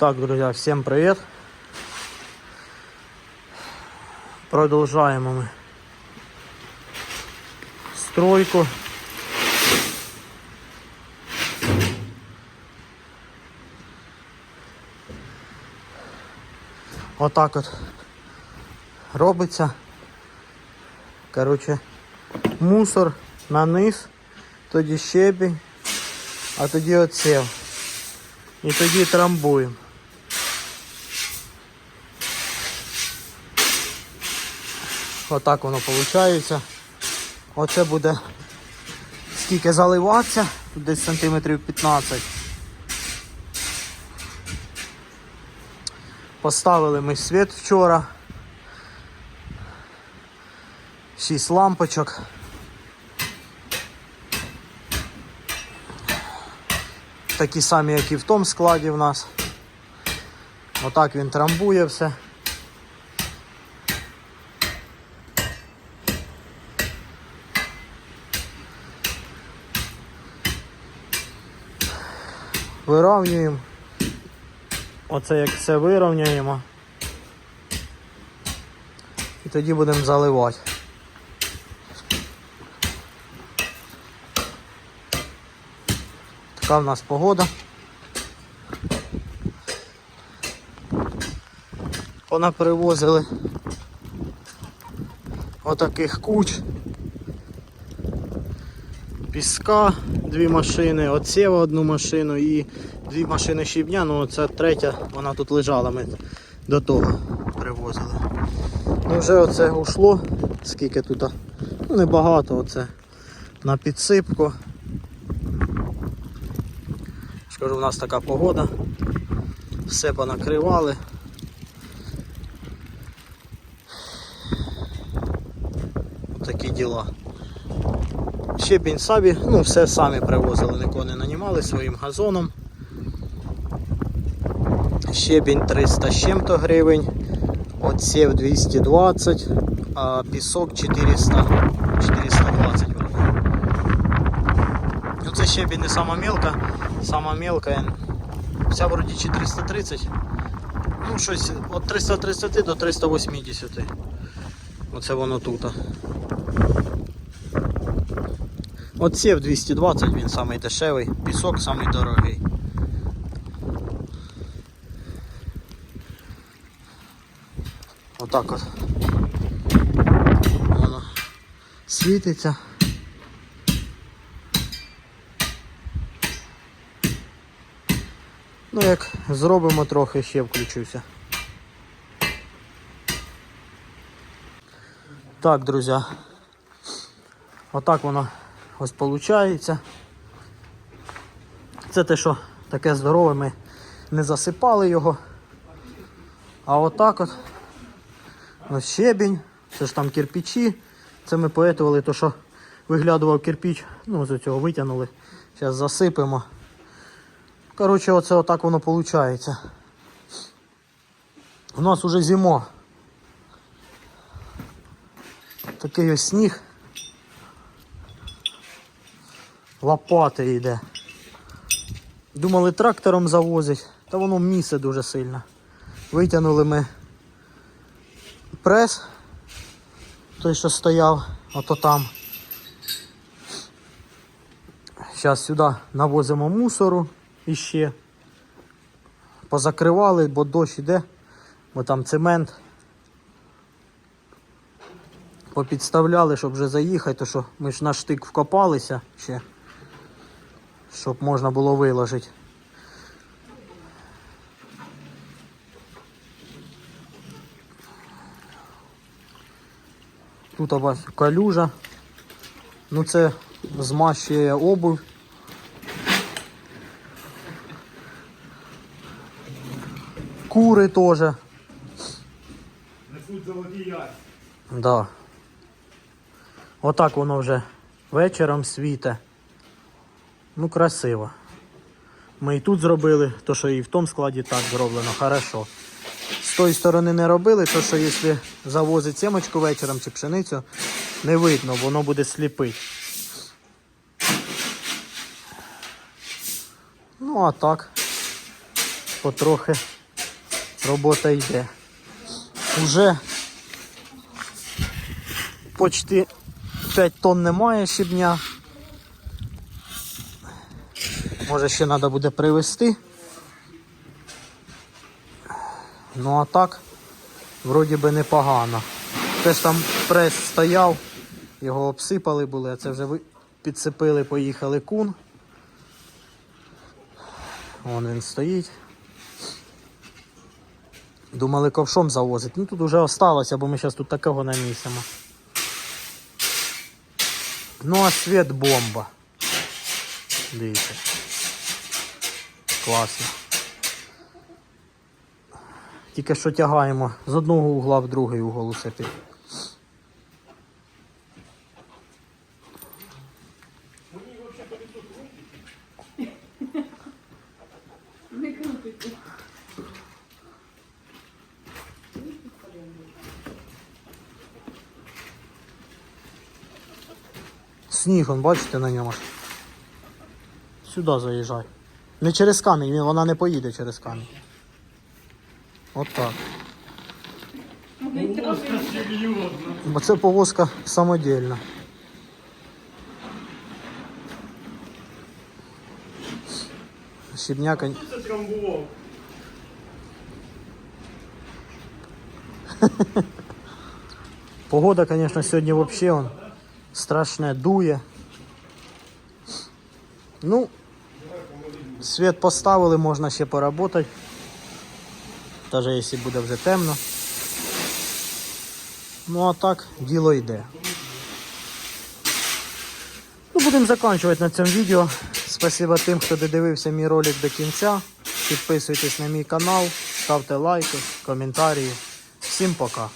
Так, друзья, всем привет. Продолжаем мы стройку. Отак от робиться. Короче, мусор на низ, тоді щебінь, а тоді оцев. І тоді трамбуємо. Отак воно виходить. Оце буде скільки заливатися, десь сантиметрів 15. Поставили ми світ вчора. 6 лампочок. Такі самі, як і в тому складі в нас. Отак він трамбує все. Вирівнюємо. Оце як все вирівняємо. І тоді будемо заливати. Така в нас погода. Вона привозили отаких куч. Піска, дві машини, отсєва одну машину і дві машини щебня, ну це третя, вона тут лежала, ми до того привозили. Ну вже оце ушло, скільки тут, ну небагато оце на підсипку. Скажу, у нас така погода. Все понакривали. Такі діла. Щебінь самі, ну все самі привозили, нікого не нанімали своїм газоном. Щебінь 300 з чим-то гривень, отсів 220, а пісок 400, 420 вроде. Ну це щебінь не сама мелка, сама мелка, вся вроді 430. Ну щось від 330 до 380. Оце воно тут. Отсів 220, він самий дешевий, пісок самий дорогий. Отак от. Воно світиться. Ну як зробимо трохи, ще включуся. Так, друзі. Отак воно ось виходить. Це те, що таке здорове, ми не засипали його. А отак от ось щебінь, це ж там кирпичі. Це ми поетували, то що виглядував кирпіч, ну з цього витягнули. Зараз засипемо. Коротше, оце отак воно виходить. У нас уже зима. Такий ось сніг. Лопати йде. Думали трактором завозить, та воно місе дуже сильно. Витягнули ми прес, той, що стояв, ото там. Зараз сюди навозимо мусору іще. Позакривали, бо дощ іде, бо там цемент. Попідставляли, щоб вже заїхати, то що ми ж на штик вкопалися ще, щоб можна було виложити. Тут у вас калюжа. Ну це змащує обувь. Кури теж. Несуть золоті яйця. Да. Отак воно вже вечором світе. Ну, красиво. Ми і тут зробили, то що і в тому складі так зроблено, хорошо. З тої сторони не робили, то що якщо завозить семочку вечором чи пшеницю, не видно, воно буде сліпити. Ну а так. потрохи робота йде. Уже почти 5 тонн немає щебня. Може ще треба буде привезти. Ну а так, вроді би непогано. Теж там прес стояв, його обсипали були, а це вже підсипили, поїхали кун. Вон він стоїть. Думали ковшом завозити. Ну тут вже осталося, бо ми зараз тут такого намісимо. Ну а світ бомба. Дивіться. Класно. Тільки що тягаємо з одного угла в другий угол крутиться. Сніг, он, бачите на ньому. Сюди заїжджай. Не через камінь, він- вона не поїде через камінь. От так. Бо це повозка самодільна. Щебняка. Погода, конечно, сьогодні вообще он страшне дує. Ну, світ поставили, можна ще поработати. Даже якщо буде вже темно. Ну а так, діло йде. Ну, будемо закінчувати на цьому відео. Спасибо тим, хто додивився мій ролик до кінця. Підписуйтесь на мій канал, ставте лайки, коментарі. Всім пока.